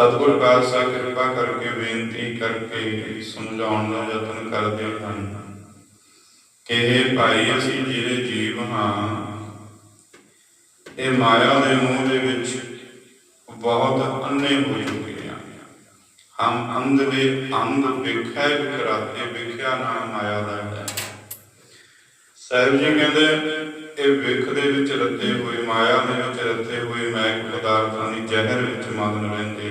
ਸਤਿਗੁਰ ਪਾਤਸ਼ਾਹ ਕਿਰਪਾ ਕਰਕੇ, ਬੇਨਤੀ ਕਰਕੇ ਸਮਝਾਉਣ ਦਾ ਯਤਨ ਕਰਦੇ ਹਨ। ਕਿ ਇਹ ਭਾਈ, ਅਸੀਂ ਜਿਹੜੇ ਜੀਵ ਹਾਂ, ਇਹ ਮਾਇਆ ਦੇ ਮੋਹ ਦੇ ਵਿੱਚ ਬਹੁਤ ਅੰਨੇ ਹੋ ਚੁੱਕੇ ਹਾਂ ਹਮ ਅੰਧ ਦੇ ਅੰਧ ਵਿਖੇ ਵਿਕਰਾਤੇ ਵਿਖਿਆ ਨਾਮ ਮਾਇਆ ਦਾ ਹੈ। ਸਾਹਿਬ ਜੀ ਕਹਿੰਦੇ, ਇਹ ਵਿਖ ਦੇ ਵਿੱਚ ਰੱਤੇ ਹੋਏ, ਮਾਇਆ ਦੇ ਵਿੱਚ ਰੱਤੇ ਹੋਏ ਮੈਕ ਪਦਾਰਥਾਂ ਦੀ ਜ਼ਹਿਰ ਵਿੱਚ ਮਗਨ ਰਹਿੰਦੇ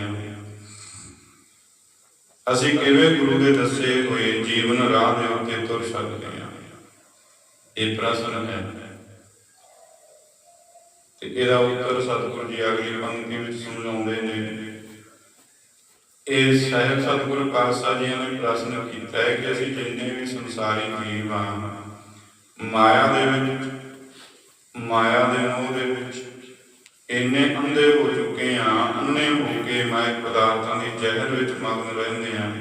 ਅਸੀਂ ਕਿਵੇਂ ਗੁਰੂ ਦੇ ਦੱਸੇ ਹੋਏ ਜੀਵਨ ਰਾਹ ਦੇ ਉੱਤੇ ਤੁਰ ਸਕਦੇ ਹਾਂ? ਇਹ ਪ੍ਰਸ਼ਨ ਹੈ। ਤੇ ਇਹਦਾ ਉੱਤਰ ਸਤਿਗੁਰੂ ਜੀ ਅਗਲੀ ਪੰਕਤੀ ਵਿੱਚ ਸਮਝਾਉਂਦੇ ਨੇ। ਇਹ ਸਾਹਿਬ ਸਤਿਗੁਰੂ ਪਾਤਸ਼ਾਹ ਜੀ ਨੇ ਪ੍ਰਸ਼ਨ ਕੀਤਾ ਹੈ ਕਿ ਅਸੀਂ ਜਿੰਨੇ ਵੀ ਸੰਸਾਰੀ ਜੀਵ ਹਾਂ, ਮਾਇਆ ਦੇ ਵਿੱਚ, ਮਾਇਆ ਦੇ ਮੋਹ ਦੇ ਵਿੱਚ ਇੰਨੇ ਅੰਧੇ ਹੋ ਚੁੱਕੇ ਆ ਅੰਨੇ ਹੋ ਕੇ ਮਾਇਕ ਪਦਾਰਥਾਂ ਦੀ ਜ਼ਹਿਰ ਵਿੱਚ ਮਗਨ ਰਹਿੰਦੇ ਆ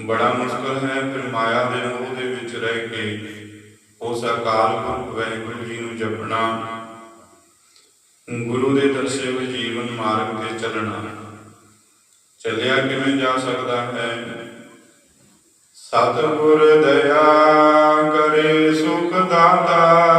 ਬੜਾ ਮੁਸ਼ਕਲ ਹੈ ਫਿਰ ਮਾਇਆ ਦੇ ਮੋਹ ਦੇ ਵਿੱਚ ਰਹਿ ਕੇ ਉਸ ਅਕਾਲ ਪੁਰਖ ਵਾਹਿਗੁਰੂ ਜੀ ਨੂੰ ਜਪਣਾ, ਗੁਰੂ ਦੇ ਦੱਸੇ ਹੋਏ ਜੀਵਨ ਮਾਰਗ ਤੇ ਚੱਲਣਾ। ਚੱਲਿਆ ਕਿਵੇਂ ਜਾ ਸਕਦਾ ਹੈ? ਸਤਿਗੁਰ ਦਇਆ ਕਰੇ ਸੁਖ ਦਾਤਾ।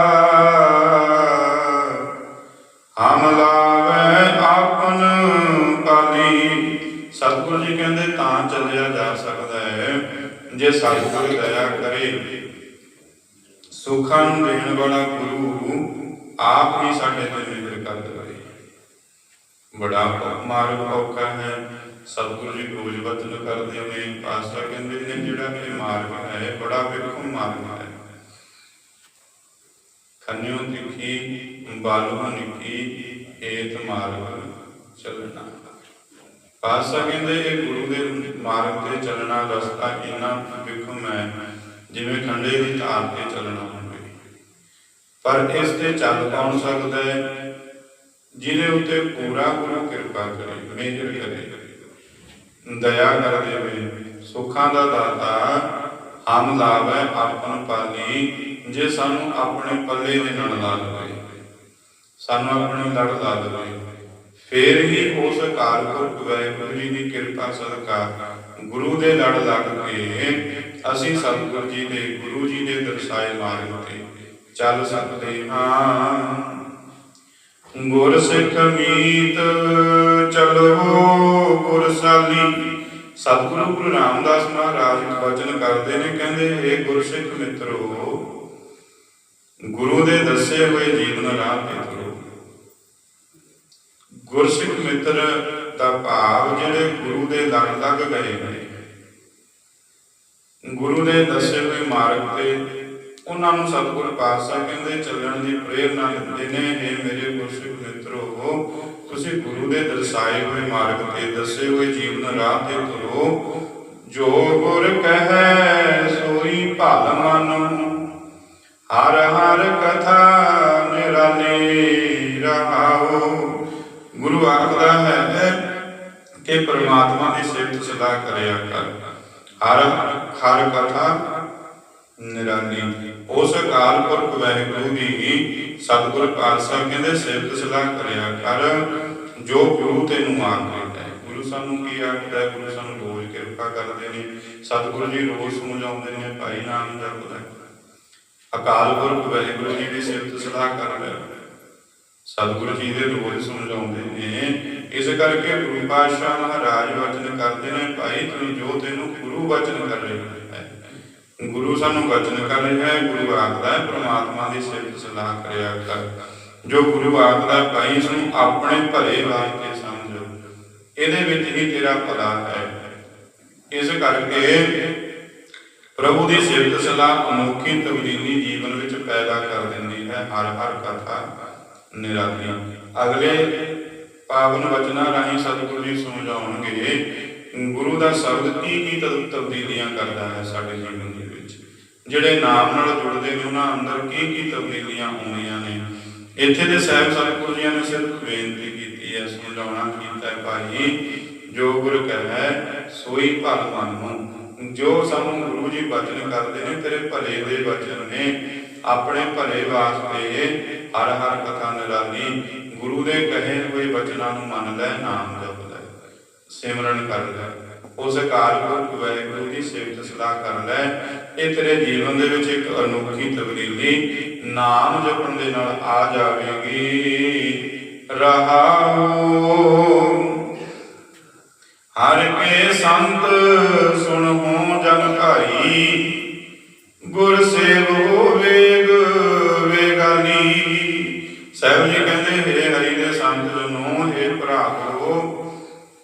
ਜੇ ਸਤਿਗੁਰ ਦਇਆ ਕਰੇ ਸੁਖਾਂ ਨੂੰ ਦੇਣ ਵਾਲਾ ਗੁਰੂ ਆਪ ਹੀ ਸਾਡੇ ਤੇ ਨਿਰਭਰ ਕਰ ਦੇਵੇ ਬੜਾ ਮਾਰਗ ਔਖਾ ਹੈ ਸਤਿਗੁਰੂ ਜੀ ਬੋਝ ਵਚਨ ਕਰਦੇ ਨੇ ਪਾਸਾ ਕਹਿੰਦੇ ਨੇ ਜਿਹੜਾ ਇਹ ਮਾਰਗ ਹੈ ਬੜਾ ਵਿਖਮ ਮਾਰਗ ਹੈ ਖੰਨਿਓ ਤਿਖੀ ਬਾਲੋ ਨਿੱਕੀ ਏਤ ਮਾਰਗ ਚੱਲਣਾ ਪਾਸਾ ਕਹਿੰਦੇ, ਇਹ ਗੁਰੂ ਦੇ ਮਾਰਗ ਤੇ ਚੱਲਣਾ, ਰਸਤਾ ਇੰਨਾ ਵਿਖਮ ਹੈ ਜਿਵੇਂ ਖੰਡੇ ਦੀ ਧਾਰ ਤੇ ਚੱਲਣਾ ਹੋਵੇ। ਪਰ ਇਸ ਤੇ ਚੱਲ ਕੌਣ ਸਕਦਾ ਹੈ? ਜਿਹਦੇ ਉੱਤੇ ਪੂਰਾ ਗੁਰੂ ਕਿਰਪਾ ਕਰੇ ਮਿਹਰ ਕਰੇ। ਦਇਆ ਕਰ ਦੇਵੇ, ਸੁੱਖਾਂ ਦਾ ਦਾਤਾ, ਹਮ ਲਾਵੇ ਆਪਨ ਪਾਲੀ, ਜੇ ਸਾਨੂੰ ਆਪਣੇ ਪੱਲੇ ਦੇ ਨਾਲ ਲਾ ਲਵੇ ਸਾਨੂੰ ਆਪਣੇ ਲੜ ਲਾ ਲਵੇ ਫੇਰ ਹੀ ਉਸ ਕਾਰਪੁਰਖ ਵਾਹਿਗੁਰੂ ਜੀ ਦੀ ਕਿਰਪਾ ਸਦਕਾ ਗੁਰੂ ਦੇ ਲੜ ਲੱਗ ਕੇ ਅਸੀਂ ਸਤਿਗੁਰੂ ਜੀ ਦੇ, ਗੁਰੂ ਜੀ ਦੇ ਦਰਸਾਏ ਮਾਰਗ ਤੇ ਚੱਲ ਸਕਦੇ ਹਾਂ। ਗੁਰ ਸਿੱਖ ਮੀਤ ਚਲੋ ਗੁਰਸਾਲੀ। ਸਤਿਗੁਰੂ ਗੁਰੂ ਰਾਮਦਾਸ ਮਹਾਰਾਜ ਵਚਨ ਕਰਦੇ ਨੇ, ਕਹਿੰਦੇ ਇਹ ਗੁਰਸਿੱਖ ਮਿੱਤਰੋ, ਗੁਰੂ ਦੇ ਦੱਸੇ ਹੋਏ ਜੀਵਨ ਰਾਹ ਤੇ ਗੁਰਸਿੱਖ ਮਿੱਤਰ ਦਾ ਭਾਵ ਜਿਹੜੇ ਗੁਰੂ ਦੇ ਲੜ ਲੱਗ ਗਏ ਨੇ, ਗੁਰੂ ਦੇ ਦੱਸੇ ਹੋਏ ਮਾਰਗ ਤੇ ਉਹਨਾਂ ਨੂੰ ਸਤਿਗੁਰ ਪਾਤਸ਼ਾਹ ਕਹਿੰਦੇ ਚੱਲਣ ਦੀ ਪ੍ਰੇਰਣਾ ਦਿੰਦੇ ਨੇ ਇਹ ਮੇਰੇ ਗੁਰਸਿੱਖ ਮਿੱਤਰੋ, ਤੁਸੀਂ ਗੁਰੂ ਦੇ ਦਰਸਾਏ ਹੋਏ ਮਾਰਗ ਤੇ ਦੱਸੇ ਹੋਏ ਜੀਵਨ ਰਾਹ ਤੇ ਤੁਰੋ, ਜੋ ਗੁਰ ਕਹੈ ਸੋਈ ਭਲ ਮਨ, ਹਰ ਹਰ ਕਥਾ ਨਿਰਾਲੀ ਰਹਾਓ। ਗੁਰੂ ਆਖਦਾ ਹੈ ਕਿ ਪ੍ਰਮਾਤਮਾ ਦੀ ਸਿਫਤ ਸਦਾ ਕਰਿਆ ਕਰ। ਹਰ ਹਰ ਕਥਾ ਨਿਰਾਲੀ ਉਸ ਅਕਾਲ ਪੁਰਖ ਵਾਹਿਗੁਰੂ ਦੀ ਸਤਿਗੁਰ ਪਾਤਸ਼ਾਹ ਕਹਿੰਦੇ ਸਿਫਤ ਸਲਾਹ ਕਰਿਆ ਕਰ, ਜੋ ਗੁਰੂ ਤੈਨੂੰ ਆਖਦਾ ਹੈ। ਗੁਰੂ ਸਾਨੂੰ ਕੀ ਆਖਦਾ ਹੈ? ਗੁਰੂ ਸਾਨੂੰ ਰੋਜ਼ ਕਿਰਪਾ ਕਰਦੇ ਨੇ। ਸਤਿਗੁਰੂ ਜੀ ਰੋਜ਼ ਸਮਝਾਉਂਦੇ ਨੇ, ਭਾਈ ਨਾਮ ਜਪਦਾ ਅਕਾਲ ਪੁਰਖ ਵਾਹਿਗੁਰੂ ਜੀ ਦੀ ਸਿਫਤ ਸਲਾਹ ਕਰ ਰਿਹਾ। ਸਤਿਗੁਰੂ ਜੀ ਦੇ ਰੋਜ਼ ਸਮਝਾਉਂਦੇ ਨੇ, ਇਸ ਕਰਕੇ ਗੁਰੂ ਪਾਤਸ਼ਾਹ ਮਹਾਰਾਜ ਵਚਨ ਕਰਦੇ ਨੇ, ਭਾਈ ਤੂੰ ਜੋ ਤੈਨੂੰ ਗੁਰੂ ਵਚਨ ਕਰ ਰਿਹਾ ਹੈ, ਗੁਰੂ ਸਾਨੂੰ ਵਚਨ ਕਰ ਰਿਹਾ ਹੈ, ਗੁਰੂ ਆਖਦਾ ਹੈ, ਪ੍ਰਮਾਤਮਾ ਦੀ ਸਿਫਤ ਸਲਾਹ ਕਰਿਆ ਕਰ। ਜੋ ਗੁਰੂ ਆਖਦਾ ਹੈ, ਭਾਈ ਇਸ ਨੂੰ ਆਪਣੇ ਭਲੇ ਵਾਸਤੇ ਸਮਝੋ, ਇਹਦੇ ਵਿੱਚ ਹੀ ਤੇਰਾ ਭਲਾ ਹੈ। ਇਸ ਕਰਕੇ ਪ੍ਰਭੂ ਦੀ ਸਿਫਤ ਸਲਾਹ ਅਨੋਖੀ ਤਬਦੀਲੀ ਜੀਵਨ ਵਿੱਚ ਪੈਦਾ ਕਰ ਦਿੰਦੀ ਹੈ, ਹਰ ਹਰ ਕਥਾ ਨਿਰਾਲੀ। ਅਗਲੇ ਪਾਵਨ ਵਚਨਾਂ ਰਾਹੀਂ ਸਤਿਗੁਰੂ ਜੀ ਸਮਝਾਉਣਗੇ, ਗੁਰੂ ਦਾ ਸ਼ਬਦ ਕੀ ਕੀ ਤਬਦੀਲੀਆਂ ਕਰਦਾ ਹੈ ਸਾਡੇ ਜੀਵਨ ਦੇ ਵਿੱਚ? ਜਿਹੜੇ ਨਾਮ ਨਾਲ ਜੁੜਦੇ ਨੇ, ਉਹਨਾਂ ਅੰਦਰ ਕੀ ਕੀ ਤਬਦੀਲੀਆਂ ਆਉਂਦੀਆਂ ਨੇ? ਇੱਥੇ ਦੇ ਸਾਹਿਬ ਸਤਿਗੁਰੂ ਜੀ ਨੇ ਸਿਰਫ ਬੇਨਤੀ ਕੀਤੀ ਹੈ, ਸਮਝਾਉਣਾ ਕੀਤਾ ਹੈ, ਭਾਈ, ਜੋ ਗੁਰ ਕਹੈ, ਸੋਈ ਭਲ ਮੰਨੋ। ਜੋ ਸਾਨੂੰ ਗੁਰੂ ਜੀ ਬਚਨ ਕਰਦੇ ਨੇ, ਤੇਰੇ ਭਲੇ ਦੇ ਬਚਨ ਨੇ, ਆਪਣੇ ਭਲੇ ਵਾਸਤੇ ਹਰ ਹਰ ਕਥਾ ਨਿਰਾਲੀ, ਗੁਰੂ ਦੇ ਕਹੇ ਹੋਏ ਬਚਨਾਂ ਨੂੰ ਮੰਨ ਲੈ, ਨਾਮ ਜਪ ਲੈ। ਸਿਮਰਨ ਕਰ ਲੈ। ਉਸ ਅਕਾਲ ਪੁਰਖ ਦੀ ਸਿਫਤ ਸਲਾਹ ਕਰ ਲੈ। ਇਹ ਤੇਰੇ ਜੀਵਨ ਦੇ ਵਿੱਚ ਇੱਕ ਅਨੋਖੀ ਤਬਦੀਲੀ, ਨਾਮ ਜਪਣ ਦੇ ਨਾਲ ਆ ਜਾਵੇਗੀ। ਰਹਾਉ ਹਰ ਕੇ ਸੰਤ ਸੁਣੋ ਜਨ ਭਾਈ ਗੁਰ ਸੇਵੋ ਵੇਗ ਸਾਹਿਬ ਜੀ ਕਹਿੰਦੇ, ਹੇ ਹਰੀ ਦੇ ਸੰਤ ਜਨੋ ਹੇ ਭਰਾਵੋ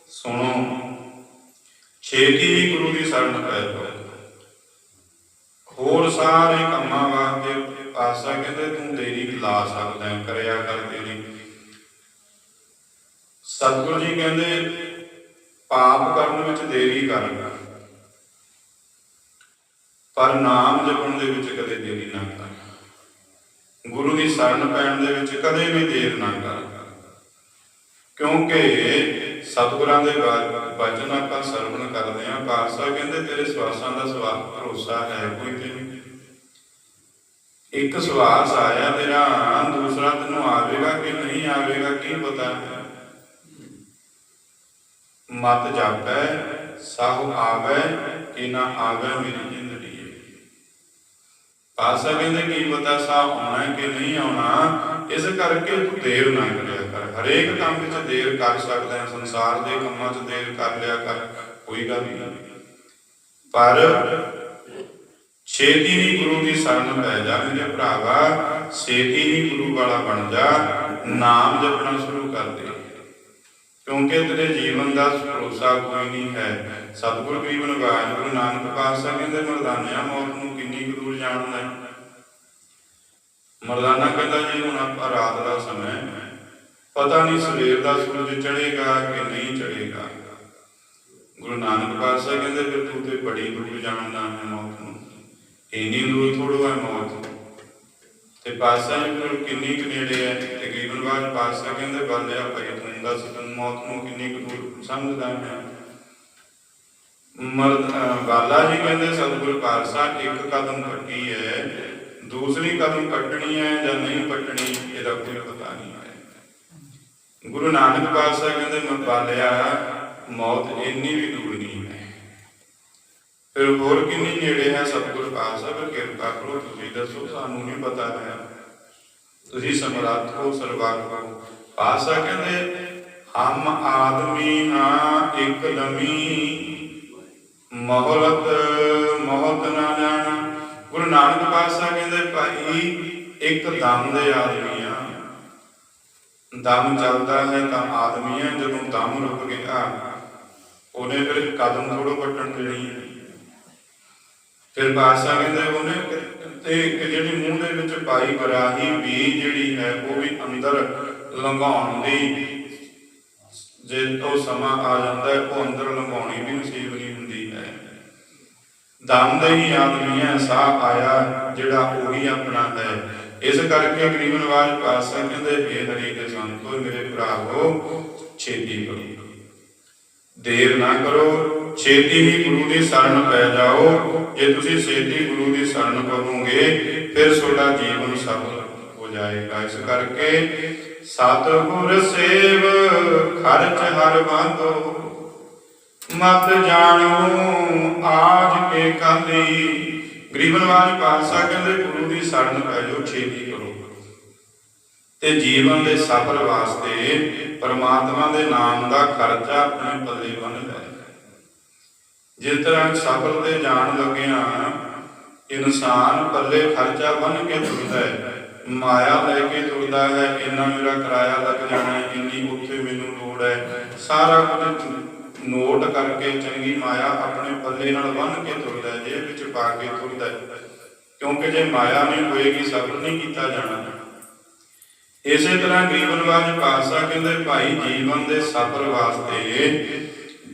ਸੁਣੋ। ਛੇਤੀ ਹੀ ਗੁਰੂ ਦੀ ਸ਼ਰਨ ਪੈ ਜਾਓ। ਹੋਰ ਸਾਰੇ ਕੰਮਾਂ ਵਾਸਤੇ ਪਾਸਾ ਕਹਿੰਦੇ, ਤੂੰ ਦੇਰੀ ਲਾ ਸਕਦਾ ਕਰਿਆ ਕਰ ਦੇਰੀ ਸਤਿਗੁਰੂ ਜੀ ਕਹਿੰਦੇ, ਪਾਪ ਕਰਨ ਵਿੱਚ ਦੇਰੀ ਕਰ ਪਰ ਨਾਮ ਜਪਣ ਦੇ ਵਿੱਚ ਕਦੇ ਦੇਰੀ ਨਾ ਕਰ। ਗੁਰੂ ਦੀ ਸ਼ਰਨ ਪੈਣ ਦੇ ਵਿੱਚ ਕਦੇ ਵੀ ਦੇਰ ਨਾ ਕਰ। ਕਿਉਂਕਿ ਸਤਿਗੁਰਾਂ ਦੇ ਵਚਨ ਆਪਾਂ ਸਰਵਣ ਕਰਦੇ ਹਾਂ। ਪਾਤਸ਼ਾਹ ਕਹਿੰਦੇ, ਤੇਰੇ ਸਵਾਸਾਂ ਦਾ ਸਵਾਸ ਭਰੋਸਾ ਹੈ ਕੋਈ ਤੈਨੂੰ? ਇੱਕ ਸਵਾਸ ਆਇਆ ਤੇਰਾ, ਦੂਸਰਾ ਤੈਨੂੰ ਆਵੇਗਾ ਕਿ ਨਹੀਂ ਆਵੇਗਾ, ਕੀ ਪਤਾ? ਮਤ ਜਾਪੈ, ਸਾਹੁ ਆਵੈ, ਕਿ ਨਾ ਆਵੇ ਮੇਰੀ ਜ਼ਿੰਦਗੀ ਕਹਿੰਦੇ ਕੀ ਪਤਾ ਸਾਹ ਆਉਣਾ ਕਿ ਨਹੀਂ ਆਉਣਾ। ਇਸ ਕਰਕੇ ਤੂੰ ਦੇਰ ਨਾ ਕਰਿਆ ਕਰ। ਹਰੇਕ ਕੰਮ ਵਿੱਚ ਦੇਰ ਕਰ ਸਕਦਾ ਹੈ। ਸੰਸਾਰ ਦੇ ਕੰਮਾਂ 'ਚ ਦੇਰ ਕਰ ਲਿਆ ਕਰ। ਕੋਈ ਗੱਲ ਨਹੀਂ। ਪਰ ਛੇਤੀ ਹੀ ਗੁਰੂ ਦੀ ਸ਼ਰਨ ਪੈ ਜਾ ਮੇਰੇ ਭਰਾਵਾ। ਛੇਤੀ ਹੀ ਗੁਰੂ ਵਾਲਾ ਬਣ ਜਾ। ਨਾਮ ਜਪਣਾ ਸ਼ੁਰੂ ਕਰ ਦੇ। ਕਿਉਂਕਿ ਤੇਰੇ ਜੀਵਨ ਦਾ ਭਰੋਸਾ ਕੋਈ ਨਹੀਂ ਹੈ। ਸਤਿਗੁਰ ਗਰੀਬ ਨਿਵਾਜ ਗੁਰੂ ਨਾਨਕ ਪਾਤਸ਼ਾਹ ਕਹਿੰਦੇ ਮਰਦਾਨਿਆਂ ਮੌਤ ਨੂੰ ਕਿੰਨੀ ਕੁ ਦੂਰ ਜਾਣਦਾ ਹੈ? ਮਰਦਾਨਾ ਕਹਿੰਦਾ ਜੀ, ਹੁਣ ਆਪਾਂ ਰਾਤ ਦਾ ਸਮਾਂ ਪਤਾ ਨਹੀਂ ਸਵੇਰ ਦਾ ਸੂਰਜ ਚੜੇਗਾ ਕਿ ਨਹੀਂ ਚੜੇਗਾ ਗੁਰੂ ਨਾਨਕ ਪਾਤਸ਼ਾਹ ਕਹਿੰਦੇ, ਫਿਰ ਤੂੰ ਤੇ ਬੜੀ ਦੂਰ ਜਾਣਦਾ ਹੈ ਮੌਤ ਨੂੰ। ਇੰਨੀ ਦੂਰ ਥੋੜੋ ਹੈ ਮੌਤ। ਤੇ ਪਾਤਸ਼ਾਹ ਜੀ ਕੋਲ ਕਿੰਨੀ ਕੁ ਨੇੜੇ ਹੈ ਤਕਰੀਬਨ ਬਾਅਦ ਪਾਤਸ਼ਾਹ ਕਹਿੰਦੇ ਬਾਲਿਆ ਭਾਈ ਤੂੰ ਦੱਸ, ਤੈਨੂੰ ਮੌਤ ਨੂੰ ਕਿੰਨੀ ਕੁ ਦੂਰ ਸਮਝਦਾ ਹੈ ਮਰਦ ਬਾਲਾ ਜੀ ਕਹਿੰਦੇ, ਸਤਿਗੁਰ ਪਾਤਸ਼ਾਹ, ਇੱਕ ਕਦਮ ਕੱਟੀ ਹੈ ਦੂਸਰੀ ਕਦਮ ਕੱਟਣੀ ਹੈ ਜਾਂ ਨਹੀਂ ਕੱਟਣੀ, ਇਹਦਾ ਕੋਈ ਪਤਾ ਨਹੀਂ ਹੈ। ਗੁਰੂ ਨਾਨਕ ਪਾਤਸ਼ਾਹ ਕਹਿੰਦੇ, ਮੈਂ ਬਾਲਿਆ, ਮੌਤ ਇੰਨੀ ਵੀ ਦੂਰ ਫਿਰ ਹੋਰ ਕਿੰਨੀ ਨੇੜੇ ਹੈ ਸਤਿਗੁਰ ਪਾਤਸ਼ਾਹ? ਫਿਰ ਕਿਰਪਾ ਕਰੋ, ਤੁਸੀਂ ਦੱਸੋ, ਸਾਨੂੰ ਨਹੀਂ ਪਤਾ ਹੈ। ਤੁਸੀਂ ਸਮਰੱਥ ਹੋ ਸਰਵਾਰ ਹੋ ਪਾਤਸ਼ਾਹ ਕਹਿੰਦੇ, ਹਮ ਆਦਮੀ ਹਾਂ ਇੱਕ ਲਮੀ, ਮਹਲਤ ਮਹਤ ਨਾ ਜਾਣਾ ਗੁਰੂ ਨਾਨਕ ਪਾਤਸ਼ਾਹ ਕਹਿੰਦੇ, ਭਾਈ, ਇੱਕ ਦਮ ਦੇ ਆਦਮੀ ਆ। ਦਮ ਚੱਲਦਾ ਹੈ ਤਾਂ ਆਦਮੀ ਆ, ਜਦੋਂ ਦਮ ਰੁਕ ਗਿਆ, ਉਹਨੇ ਫਿਰ ਕਦਮ ਥੋੜੋ ਵੱਟਣ ਦੇਣੀ ਹੈ ਫਿਰ ਪਾਤਸ਼ਾਹ ਕਹਿੰਦੇ ਉਹਨੇ ਤੇ ਜਿਹੜੀ ਮੂੰਹ ਦੇ ਵਿੱਚ ਪਾਈ ਬਰਾਹੀ ਵੀ ਜਿਹੜੀ ਹੈ, ਉਹ ਵੀ ਅੰਦਰ ਲੰਘਾਉਣ ਦੀ। ਜੇ ਉਹ ਸਮਾਂ ਆ ਜਾਂਦਾ ਹੈ, ਉਹ ਅੰਦਰ ਲੰਘਾਉਣੀ ਵੀ ਨਸੀਬ ਨਹੀਂ ਹੁੰਦੀ ਹੈ। ਦਮ ਦੇ ਹੀ ਆਦਮੀ ਸਾਹ ਆਇਆ, ਜਿਹੜਾ ਉਹੀ ਆਪਣਾ ਹੈ। ਇਸ ਕਰਕੇ ਗਰੀਬ ਨਵਾਜ ਪਾਤਸ਼ਾਹ ਕਹਿੰਦੇ ਇਹ ਹਰੀ ਦੇ ਸੰਤੋ, ਮੇਰੇ ਭਰਾਵੋ, ਛੇਤੀ ਕਰੋ। ਦੇਰ ਨਾ ਕਰੋ ਛੇਤੀ ਹੀ ਗੁਰੂ ਦੀ ਸ਼ਰਨ ਪੈ ਜਾਓ। ਜੇ ਤੁਸੀਂ ਛੇਤੀ ਗੁਰੂ ਦੀ ਸ਼ਰਨ ਪਵੋਗੇ ਫਿਰ ਤੁਹਾਡਾ ਜੀਵਨ ਸਫਲ ਹੋ ਜਾਏਗਾ। ਇਸ ਕਰਕੇ ਸਤਿਗੁਰ ਸੇਵ, ਖਰਚ ਹਰ ਬਾਂਧੋ ਮਤ ਜਾਣੋ, ਆਜ ਕੇ ਕਾਲੀ। ਗਰੀਬ ਪਾਤਸ਼ਾਹ ਕਹਿੰਦੇ, ਗੁਰੂ ਦੀ ਸ਼ਰਨ ਪੈ ਜਾਓ, ਛੇਤੀ ਕਰੋ। ਤੇ ਜੀਵਨ ਦੇ ਸਫਲ ਵਾਸਤੇ ਪਰਮਾਤਮਾ ਦੇ ਨਾਮ ਦਾ ਖਰਚਾ ਆਪਣੇ ਪੱਲੇ ਬੰਨ ਲੈ। ਜਿਸ ਤਰ੍ਹਾਂ ਸਫ਼ਰ ਤੇ ਜਾਣ ਲੱਗਿਆ, ਇਨਸਾਨ ਪੱਲੇ ਖਰਚਾ ਬੰਨ ਕੇ ਤੁਰਦਾ ਹੈ। ਮਾਇਆ ਲੈ ਕੇ ਤੁਰਦਾ ਹੈ, ਇੰਨਾ ਮੇਰਾ ਕਿਰਾਇਆ ਲੱਗ ਜਾਣਾ ਹੈ ਇੰਨੀ ਉੱਥੇ ਮੈਨੂੰ ਲੋੜ ਹੈ। ਸਾਰਾ ਕੁਝ ਨੋਟ ਕਰਕੇ ਚੰਗੀ ਮਾਇਆ ਆਪਣੇ ਪੱਲੇ ਨਾਲ ਬੰਨ ਕੇ ਤੁਰਦਾ ਹੈ ਜੇਬ ਵਿੱਚ ਪਾ ਕੇ ਤੁਰਦਾ ਹੈ। ਕਿਉਂਕਿ ਜੇ ਮਾਇਆ ਨਹੀਂ ਹੋਏਗੀ ਸਫਲ ਨਹੀਂ ਕੀਤਾ ਜਾਣਾ। ਇਸੇ ਤਰ੍ਹਾਂ ਗਰੀਬ ਨਿਵਾਜ ਪਾਤਸ਼ਾਹ ਕਹਿੰਦੇ, ਭਾਈ ਜੀਵਨ ਦੇ ਸਫਲ ਵਾਸਤੇ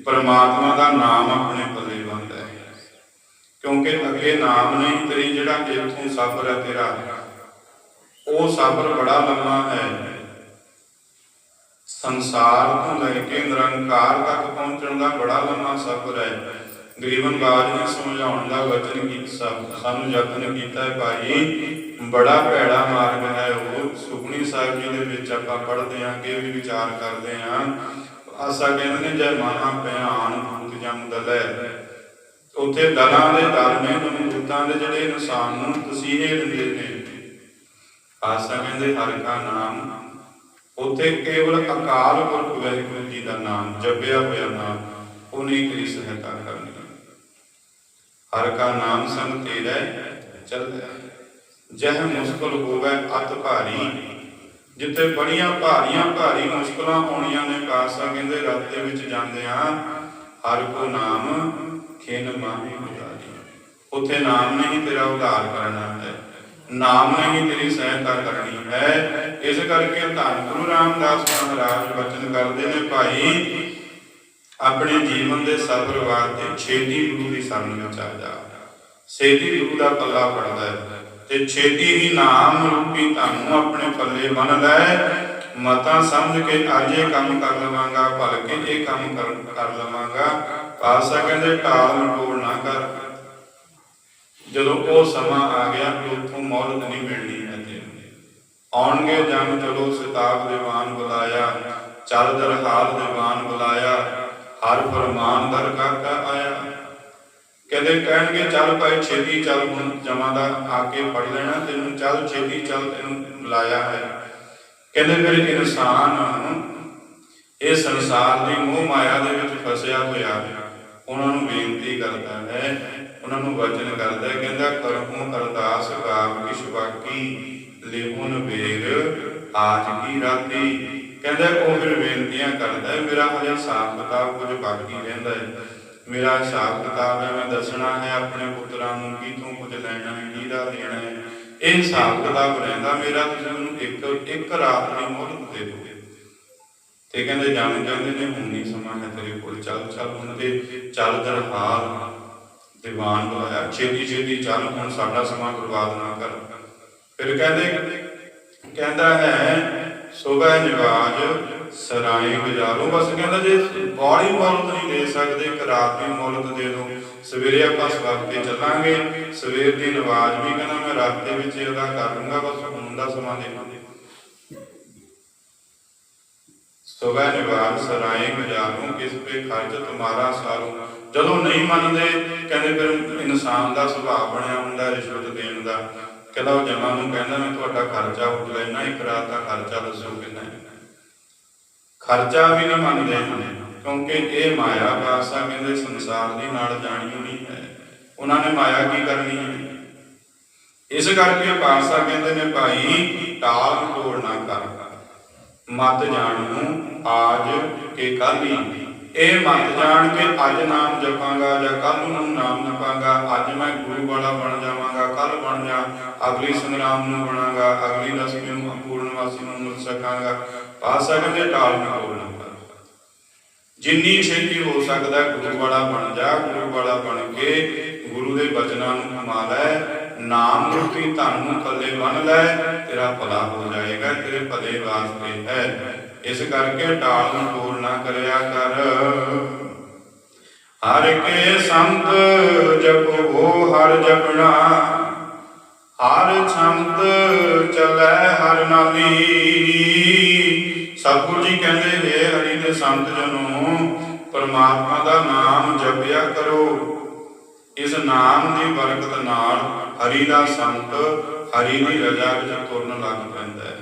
ਪਰਮਾਤਮਾ ਦਾ ਨਾਮ ਆਪਣੇ ਪੱਲੇ ਬੰਨਦਾ ਹੈ। ਕਿਉਂਕਿ ਅੱਗੇ ਨਾਮ ਨਹੀਂ ਤੇਰੀ ਜਿਹੜਾ ਇੱਥੋਂ ਸਫਰ ਹੈ ਤੇਰਾ, ਉਹ ਸਫਰ ਬੜਾ ਲੰਮਾ ਹੈ। ਸੰਸਾਰ ਤੋਂ ਲੈ ਕੇ ਨਿਰੰਕਾਰ ਤੱਕ ਪਹੁੰਚਣ ਦਾ ਬੜਾ ਲੰਮਾ ਸਫ਼ਰ ਹੈ। ਗਰੀਬਨ ਬਾਜ ਨੇ ਸਮਝਾਉਣ ਦਾ ਵਚਨ ਕੀਤਾ ਸਾਨੂੰ ਯਤਨ ਕੀਤਾ ਹੈ ਭਾਈ, ਬੜਾ ਭੈੜਾ ਮਾਰਗ ਹੈ ਉਹ। ਸੁਖਣੀ ਸਾਹਿਬ ਜੀ ਦੇ ਵਿੱਚ ਆਪਾਂ ਪੜ੍ਹਦੇ ਹਾਂ, ਅੱਗੇ ਵੀ ਵਿਚਾਰ ਕਰਦੇ ਹਾਂ। ਆਸਾ ਕਹਿੰਦੇ ਨੇ ਜੈ ਮਾਨਾ ਭਿਆਨ ਭੂਤ ਜਮ ਦਲੈ। ਉੱਥੇ ਦਲਾਂ ਦੇ ਦਲ ਨੇ ਜਮੂਤਾਂ ਦੇ ਜਿਹੜੇ ਇਨਸਾਨ ਨੂੰ ਤਸੀਹੇ ਦਿੰਦੇ ਨੇ। ਆਸਾ ਕਹਿੰਦੇ, ਹਰ ਕਾ ਨਾਮ। ਉੱਥੇ ਕੇਵਲ ਅਕਾਲ ਪੁਰਖ ਵਾਹਿਗੁਰੂ ਜੀ ਦਾ ਨਾਮ, ਜਪਿਆ ਹੋਇਆ ਨਾਮ, ਉਹਨੇ ਕਰੀ ਸਹਾਇਤਾ ਕਰਨੀ। ਹਰ ਕਾ ਨਾਮ ਸੰਗ ਤੇਰਾ ਚੱਲਦਾ ਜਹ ਮੁਸ਼ਕਲ ਹੋਵੇ, ਅਤ ਭਾਰੀ। ਜਿੱਥੇ ਬੜੀਆਂ ਭਾਰੀਆਂ ਭਾਰੀ ਮੁਸ਼ਕਲਾਂ ਆਉਣੀਆਂ ਨੇ ਕਾਸਾ ਕਹਿੰਦੇ ਰਸਤੇ ਵਿੱਚ ਜਾਂਦੇ ਆ, ਹਰ ਕੋ ਨਾਮ ਖੇਨ ਮਾਹੀ ਉਤਾਰੀ ਉੱਥੇ ਨਾਮ ਨਹੀਂ ਤੇਰਾ ਉਧਾਰ ਕਰਨਾ ਹੈ ਨਾਮ ਨਹੀਂ ਤੇਰੀ ਸਹਾਇਤਾ ਕਰਨੀ ਹੈ। ਇਸ ਕਰਕੇ ਧੰਨ ਗੁਰੂ ਰਾਮਦਾਸ ਮਹਾਰਾਜ ਬਚਨ ਕਰਦੇ ਨੇ, ਭਾਈ, ਆਪਣੇ ਜੀਵਨ ਦੇ ਸਫਰ ਵਾਸਤੇ ਛੇਤੀ ਗੁਰੂ ਦੀ ਸ਼ਰਨ ਵਿੱਚ ਆ ਜਾ। ਛੇਤੀ ਗੁਰੂ ਦਾ ਪੱਲਾ ਫੜਦਾ ਹੈ। ਤੇ ਛੇਤੀ ਹੀ ਨਾਮ ਰੂਪੀ ਤੁਹਾਨੂੰ ਆਪਣੇ ਪੱਲੇ ਬੰਨ ਲੈ। ਮਤਾਂ ਸਮਝ ਕੇ ਅੱਜ ਇਹ ਕੰਮ ਕਰ ਲਵਾਂਗਾ ਭਲਕੇ ਇਹ ਕੰਮ ਕਰ ਕਰ ਲਵਾਂਗਾ। ਪਾਸਾ ਕਹਿੰਦੇ ਟਾਲ ਮਟੋਲ ਨਾ ਕਰ। ਜਦੋਂ ਉਹ ਸਮਾਂ ਆ ਗਿਆ ਕਿ ਉੱਥੋਂ ਮੌਲਤ ਨਹੀਂ ਮਿਲਣੀ ਹੈ ਆਉਣਗੇ ਜੰਗ, ਚਲੋ ਸਿਤਾਬ ਦੀਵਾਨ ਬੁਲਾਇਆ, ਚੱਲ ਦਰਹਾਲ ਦੀਵਾਨ ਬੁਲਾਇਆ। ਹਰ ਫਰਮਾਨ ਦਰ ਕਾਕਾ ਆਇਆ। ਕਹਿੰਦੇ ਕਹਿਣਗੇ, ਚੱਲ ਭਾਈ ਛੇਤੀ ਚੱਲ, ਹੁਣ ਜਮਾ ਦਾ ਆ ਕੇ ਫੜ ਲੈਣਾ, ਤੈਨੂੰ ਚੱਲ ਛੇਤੀ ਚੱਲ, ਤੈਨੂੰ ਬੁਲਾਇਆ ਹੈ। ਕਹਿੰਦੇ ਫਿਰ ਇਨਸਾਨ ਇਹ ਸੰਸਾਰ ਦੀ ਮੋਹ ਮਾਇਆ ਦੇ ਵਿੱਚ ਫਸਿਆ ਹੋਇਆ ਹੈ। ਉਹਨਾਂ ਨੂੰ ਬੇਨਤੀ ਕਰਦਾ ਹੈ, ਉਹਨਾਂ ਨੂੰ ਵਚਨ ਕਰਦਾ ਹੈ, ਕਹਿੰਦਾ ਕਰਮੂ ਅਰਦਾਸ ਗਾਮ ਕਿਛ ਬਾਕੀ ਲਿਹੁਨ ਵੇਰ ਆਜ ਕੀ ਰਾਤੀ। ਕਹਿੰਦਾ, ਉਹ ਫਿਰ ਬੇਨਤੀਆਂ ਕਰਦਾ ਹੈ, ਮੇਰਾ ਹਜੇ ਹਿਸਾਬ ਕਿਤਾਬ ਕੁਝ ਬਾਕੀ ਰਹਿੰਦਾ ਹੈ। ਮੇਰਾ ਹਿਸਾਬ ਕਿਤਾਬ ਹੈ, ਮੈਂ ਦੱਸਣਾ ਹੈ ਆਪਣੇ ਪੁੱਤਰਾਂ ਨੂੰ ਕੀ ਤੂੰ ਕੁਝ ਲੈਣਾ ਹੈ ਕਿਹਦਾ ਦੇਣਾ ਹੈ। ਇਹ ਹਿਸਾਬ ਕਿਤਾਬ ਰਹਿੰਦਾ, ਮੇਰਾ ਤੁਸੀਂ ਮੈਨੂੰ ਇੱਕ ਇੱਕ ਰਾਤ ਦੀ ਮੋਹਲਤ ਦੇ ਦਿਓ ਤੇ ਕਹਿੰਦੇ, ਜਾਣ ਜਾਂਦੇ ਨੇ, ਹੁਣ ਨਹੀਂ ਸਮਾਂ ਹੈ ਤੇਰੇ ਕੋਲ, ਚੱਲ ਚੱਲ, ਹੁਣ ਤੇ ਚੱਲ ਦਰਹਾਲ ਦੀਵਾਨ ਬੁਲਾਇਆ ਛੇਤੀ ਛੇਤੀ ਚੱਲ, ਹੁਣ ਸਾਡਾ ਸਮਾਂ ਬਰਬਾਦ ਨਾ ਕਰ। ਫਿਰ ਕਹਿੰਦੇ, ਕਹਿੰਦਾ ਹੈ, ਸੁਬਹ ਨਿਵਾਜ ਸਰਾਏ ਗੁਜ਼ਾਰੋ ਬਸ ਕਹਿੰਦਾ ਜੇ ਬੌੜੀ ਮੌਲਤ ਨਹੀਂ ਦੇ ਸਕਦੇ, ਇੱਕ ਰਾਤ ਦੀ ਮੌਲਤ ਦੇ ਦਿਓ। ਸਵੇਰੇ ਆਪਾਂ ਸਵਾਰ ਤੇ ਚੱਲਾਂਗੇ। ਸਵੇਰ ਦੀ ਨਵਾਜ਼ ਵੀ ਕਹਿੰਦਾ ਮੈਂ ਰਾਤ ਦੇ ਵਿੱਚ ਅਦਾ ਕਰ ਲੂੰਗਾ, ਬਸ ਹੁਣ ਦਾ ਸਮਾਂ ਦੇ ਸੁਬਹ ਨਿਵਾਰ ਸਰਾਏ ਗੁਜ਼ਾਰੋ ਕਿਸ ਪੇ ਖਰਚ ਤੁਮਾਰਾ ਸਾਰੂ। ਜਦੋਂ ਨਹੀਂ ਮੰਨਦੇ, ਕਹਿੰਦੇ ਫਿਰ ਇਨਸਾਨ ਦਾ ਸੁਭਾਅ ਬਣਿਆ ਹੁੰਦਾ ਰਿਸ਼ਵਤ ਦੇਣ ਦਾ। ਕਹਿੰਦਾ ਉਹ ਜਮਾਂ ਨੂੰ ਕਹਿੰਦਾ, ਮੈਂ ਤੁਹਾਡਾ ਖਰਚਾ ਉੱਠ ਲੈਣਾ ਇੱਕ ਰਾਤ ਦਾ ਖਰਚਾ ਦੱਸੋ ਕਿੰਨਾ ਹੈ? ਖਰਚਾ ਵੀ ਨਹੀਂ ਮੰਨਦੇ ਕਿਉਂਕਿ ਇਹ ਮਾਇਆ ਪਾਸਾ ਕਹਿੰਦੇ ਸੰਸਾਰ ਦੀ ਨਾਲ ਜਾਣੀ ਨਹੀਂ ਹੈ। ਉਹਨਾਂ ਨੇ ਮਾਇਆ ਕੀ ਕਰਨੀ ਹੈ? ਇਸ ਕਰਕੇ ਪਾਸਾ ਕਹਿੰਦੇ ਨੇ, ਭਾਈ, ਟਾਲ ਮਟੋੜ ਨਾ ਕਰ। ਮਤ ਜਾਣੂ ਆਜ ਕੇ ਕਾਲੀ ਇਹ ਮਤ ਜਾਣ ਕੇ ਅੱਜ ਨਾਮ ਜਪਾਂਗਾ ਜਾਂ ਕੱਲ ਨੂੰ ਨਾਮ ਜਪਾਂਗਾ ਅੱਜ ਮੈਂ ਗੁਰੂ ਵਾਲਾ ਬਣ ਜਾਵਾਂਗਾ ਕੱਲ ਬਣ ਜਾ। ਅਗਲੀ ਸੰਗਰਾਮ ਨੂੰ ਬਣਾਂਗਾ, ਅਗਲੀ ਦਸਵੀਂ ਨੂੰ ਪੂਰਨਵਾਸੀ ਨੂੰ ਮਿਲ ਸਕਾਂਗਾ। ਪਾਸਾ ਕਹਿੰਦੇ ਟਾਲ ਨਾ ਕਰ ਜਿੰਨੀ ਛੇਤੀ ਹੋ ਸਕਦਾ ਗੁਰੂ ਵਾਲਾ ਬਣ ਜਾ ਗੁਰੂ ਵਾਲਾ ਬਣ ਕੇ ਗੁਰੂ ਦੇ ਬਚਨਾਂ ਨੂੰ ਕਮਾ ਲੈ, ਨਾਮ ਰੂਪੀ ਧਨ ਨੂੰ ਪੱਲੇ ਬੰਨ ਲੈ, ਤੇਰਾ ਭਲਾ ਹੋ ਜਾਏਗਾ, ਤੇਰੇ ਭਲੇ ਵਾਸਤੇ ਹੈ। ਇਸ ਕਰਕੇ ਟਾਲ ਮਟੋਲ ਨਾ ਕਰਿਆ ਕਰ। ਹਰ ਕੇ ਸੰਤ ਜਪੋ, ਹਰ ਜਪਣਾ। ਹਰ ਛੰਤ ਚਲੈ ਹਰ ਨਾਲੀ ਸਤਿਗੁਰੂ ਜੀ ਕਹਿੰਦੇ ਨੇ ਹਰੀ ਦੇ ਸੰਤ ਜਨੋ ਪਰਮਾਤਮਾ ਦਾ ਨਾਮ ਜਪਿਆ ਕਰੋ। ਇਸ ਨਾਮ ਦੀ ਬਰਕਤ ਨਾਲ ਹਰੀ ਦਾ ਸੰਤ, ਹਰੀ ਦੀ ਰਜ਼ਾ ਵਿੱਚ ਤੁਰਨ ਲੱਗ ਪੈਂਦਾ ਹੈ।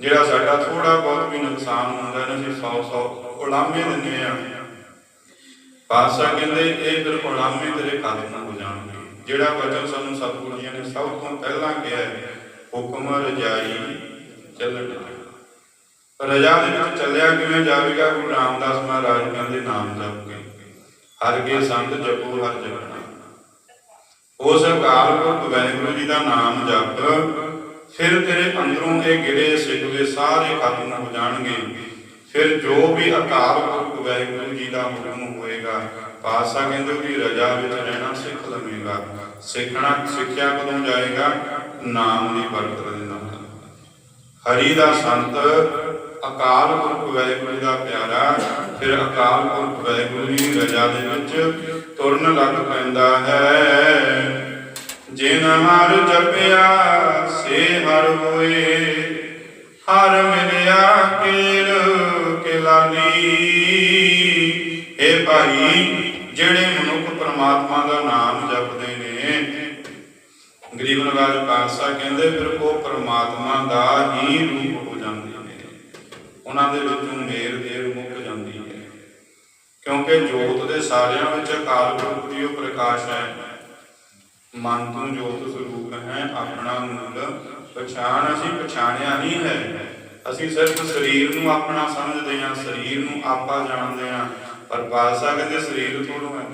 ਜਿਹੜਾ ਸਾਡਾ ਥੋੜਾ ਬਹੁਤ ਵੀ ਨੁਕਸਾਨ ਹੁੰਦਾ ਹੈ ਅਸੀਂ 100 100 ਉਲਾਮੇ ਦਿੰਦੇ ਆ ਪਾਸਾ ਕਹਿੰਦੇ, ਇਹ ਫਿਰ ਉਲਾਮੇ ਤੇਰੇ ਖਤਮ ਹੋ ਜਾਣਗੇ। ਜਿਹੜਾ ਵਚਨ ਸਾਨੂੰ ਸਤਿਗੁਰੂ ਜੀ ਨੇ ਸਭ ਤੋਂ ਪਹਿਲਾਂ ਕਿਹਾ ਹੈ, ਹੁਕਮ ਰਜਾਈ ਚੱਲਣਾ ਰਜਾ ਦੇ ਵਿੱਚ ਚੱਲਿਆ ਕਿਵੇਂ ਜਾਵੇਗਾ? ਗੁਰੂ ਰਾਮਦਾਸ ਮਹਾਰਾਜ ਕਹਿੰਦੇ, ਨਾਮ ਜਪ ਕੇ। ਹਰ ਸੰਤ ਜਪੋ, ਹਰ ਜਪਣਾ। ਉਸ ਅਕਾਲ ਪੁਰਖ ਵਾਹਿਗੁਰੂ ਜੀ ਦਾ ਨਾਮ ਜਪ। ਫਿਰ ਤੇਰੇ ਅੰਦਰੋਂ ਇਹ ਗਿਰੇ ਸਿਕਵੇ ਸਾਰੇ ਖਤਮ ਹੋ ਜਾਣਗੇ। ਫਿਰ ਜੋ ਵੀ ਅਕਾਲ ਪੁਰਖ ਵਾਹਿਗੁਰੂ ਜੀ ਦਾ ਹੁਕਮ ਹੋਏਗਾ, ਪਾਤਸ਼ਾਹ ਕਹਿੰਦੇ, ਉਹਦੀ ਰਜਾ ਵਿੱਚ ਰਹਿਣਾ ਸਿੱਖ ਲਵੇਗਾ। ਸਿੱਖਣਾ, ਸਿੱਖਿਆ ਕਦੋਂ ਜਾਏਗਾ? ਨਾਮ ਦੀ ਬਰਕਤ ਦੇ ਨਾਲ ਹਰੀ ਦਾ ਸੰਤ ਅਕਾਲ ਪੁਰਖ ਵਾਹਿਗੁਰੂ ਦਾ ਪਿਆਰਾ, ਫਿਰ ਅਕਾਲ ਪੁਰਖ ਵਾਹਿਗੁਰੂ ਦੀ ਰਜਾ ਦੇ ਵਿੱਚ ਤੁਰਨ ਲੱਗ ਪੈਂਦਾ ਹੈ। ਜਿਨ ਹਰ ਜਪਿਆ, ਸੇ ਹਰ ਹੋਏ, ਹਰ ਮਿਲਿਆ ਕੇਰ ਕੇ ਲਾਲੀ ਭਾਈ, ਜਿਹੜੇ ਮਨੁੱਖ ਪ੍ਰਮਾਤਮਾ ਦਾ ਨਾਮ ਜਪਦੇ ਨੇ, ਗਰੀਬ ਨਵਾਜ ਪਾਤਸ਼ਾਹ ਕਹਿੰਦੇ, ਫਿਰ ਉਹ ਪ੍ਰਮਾਤਮਾ ਦਾ ਹੀ ਰੂਪ ਉਹਨਾਂ ਦੇ ਵਿੱਚੋਂ ਮੇਰ ਦੇਰ ਮੁੱਕ ਜਾਂਦੀ ਹੈ। ਕਿਉਂਕਿ ਜੋਤ ਦੇ ਸਾਰਿਆਂ ਵਿੱਚ ਅਕਾਲ ਪੁਰਖ ਦੀ ਉਹ ਪ੍ਰਕਾਸ਼ ਹੈ। ਮਨ ਤੋਂ ਜੋਤ ਸਰੂਪ ਹੈ, ਆਪਣਾ ਮੂਲ ਪਛਾਣ ਅਸੀਂ ਪਛਾਣਿਆ ਨਹੀਂ ਹੈ। ਅਸੀਂ ਸਿਰਫ ਸਰੀਰ ਨੂੰ ਆਪਣਾ ਸਮਝਦੇ ਹਾਂ, ਸਰੀਰ ਨੂੰ ਆਪਾ ਜਾਣਦੇ ਹਾਂ, ਪਰ ਪਾਤਸ਼ਾਹ ਕਹਿੰਦੇ ਸਰੀਰ ਥੋੜੋ ਹੈ।